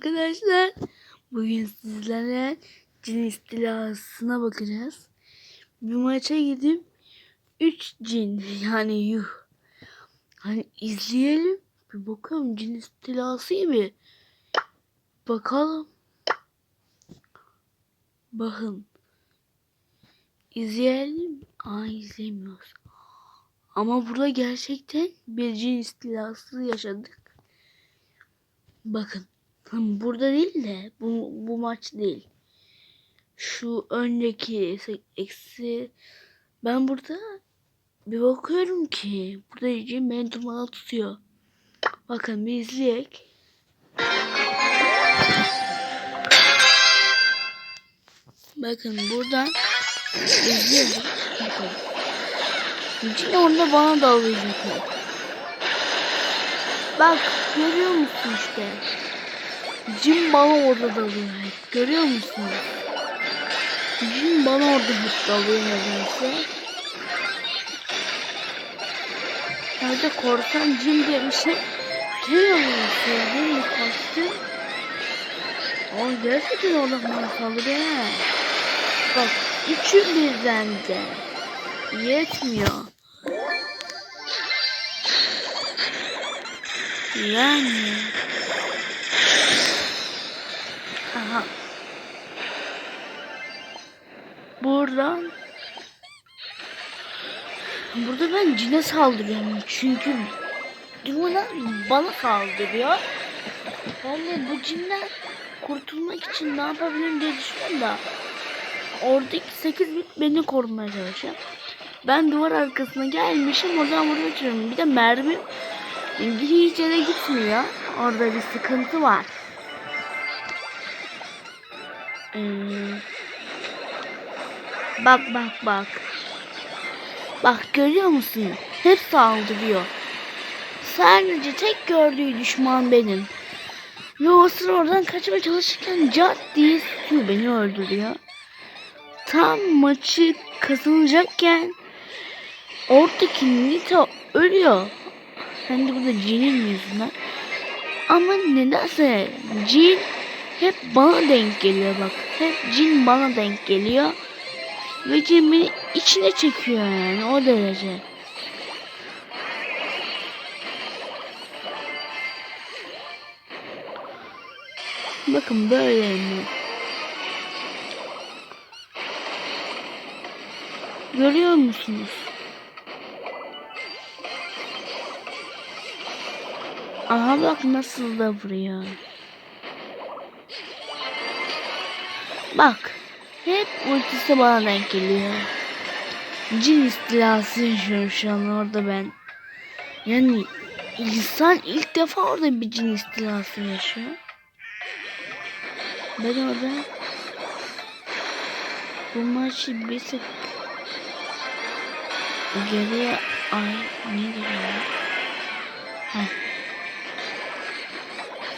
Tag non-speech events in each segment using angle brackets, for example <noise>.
arkadaşlar. Bugün sizlerle cin istilasına bakacağız. Bir maça gidip 3 cin <laughs> yani yuh. Hani izleyelim. Bir bakalım cin istilası gibi. Bakalım. Bakın. İzleyelim. Aa izlemiyoruz. Ama burada gerçekten bir cin istilası yaşadık. Bakın. Burada değil de bu, bu maç değil. Şu önceki eksi ben burada bir bakıyorum ki burada cin beni durmadan tutuyor. Bakın bir izleyek. Bakın buradan izliyorum. Bakın. Cin orada bana dalacak. Bak görüyor musun işte? Cin bana orada dalıyor. Görüyor musun? Cin bana orada hep dalıyor nedense. Nerede korsan cin şey şey oluyor. Sevdiğim bir kastım. Ama gerçekten orada bana saldırıyor. Bak üçü birden de. Yetmiyor. Yani. Buradan. Burada ben cine saldırıyorum. Çünkü Dimona bana saldırıyor. Ben de bu cinden kurtulmak için ne yapabilirim diye düşünüyorum da. Oradaki 8 bit beni korumaya çalışıyor. Ben duvar arkasına gelmişim oradan vuruyor çalışıyorum. Bir de mermi hiç yere gitmiyor. Orada bir sıkıntı var. Ee, bak bak bak. Bak görüyor musun? Hep saldırıyor. Sadece tek gördüğü düşman benim. Ve o sıra oradan kaçmaya çalışırken cat diye su beni öldürüyor. Tam maçı kazanacakken oradaki Nita ölüyor. Hem de bu da cinin yüzünden. Ama nedense cin hep bana denk geliyor bak. Hep cin bana denk geliyor. Ve beni içine çekiyor yani o derece. Bakın böyle mi? Görüyor musunuz? Aha bak nasıl da vuruyor. Bak. Hep ultisi bana denk geliyor. Cin istilası yaşıyorum şu an orada ben. Yani insan ilk defa orada bir cin istilası yaşıyor. Ben orada bu maçı bir tık geriye ay ne diyor? Heh.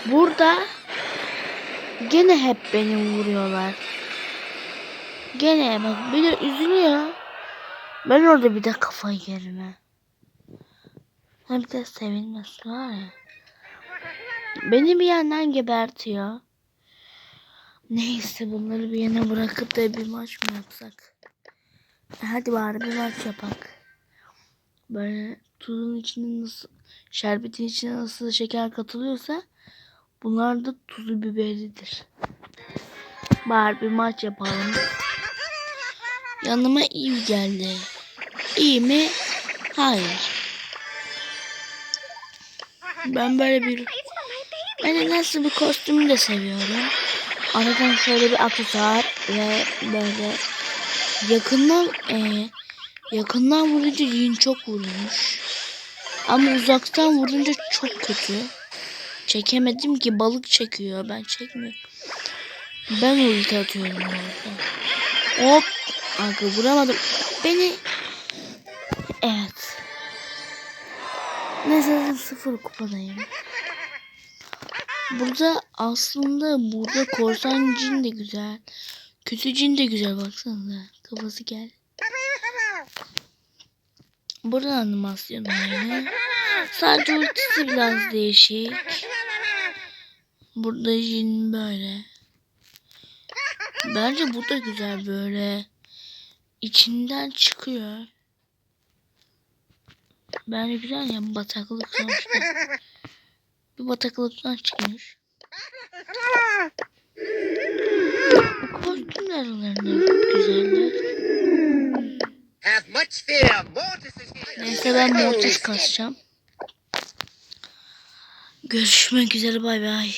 Burada gene hep beni vuruyorlar. Gene bak bir de üzülüyor. Ben orada bir de kafayı yerim ha. Bir de sevinmesi var ya. Beni bir yandan gebertiyor. Neyse bunları bir yana bırakıp da bir maç mı yapsak? Hadi bari bir maç yapak. Böyle tuzun içine nasıl şerbetin içine nasıl şeker katılıyorsa bunlar da tuzu biberidir. Bari bir maç yapalım. Yanıma iyi geldi. İyi mi? Hayır. Ben böyle bir ben nasıl bir kostümü de seviyorum. Aradan şöyle bir aksesuar ve böyle yakından e, yakından vurunca yün çok vurmuş. Ama uzaktan vurunca çok kötü. Çekemedim ki balık çekiyor. Ben çekmiyorum. Ben ulti atıyorum orada. Hop. Aga vuramadım. Beni. Evet. Neyse sıfır kupadayım. Burada aslında burada korsan cin de güzel. Kötü cin de güzel baksanıza. Kafası gel. Burada animasyon aynı. Sadece ultisi biraz değişik. Burada jin böyle. Bence bu da güzel böyle. İçinden çıkıyor. Bence güzel ya bataklık sonuçta. Bir bataklıktan çıkmış. Kostümler aralarında güzeller. Neyse ben Mortis kasacağım. Görüşmek üzere bay bay.